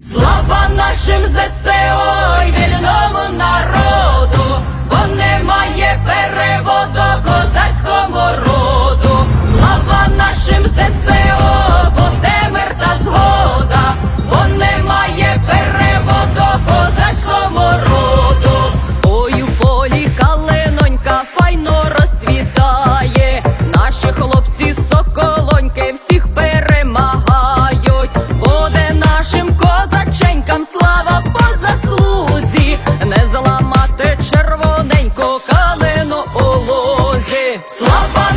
Слава нашим народу! слава.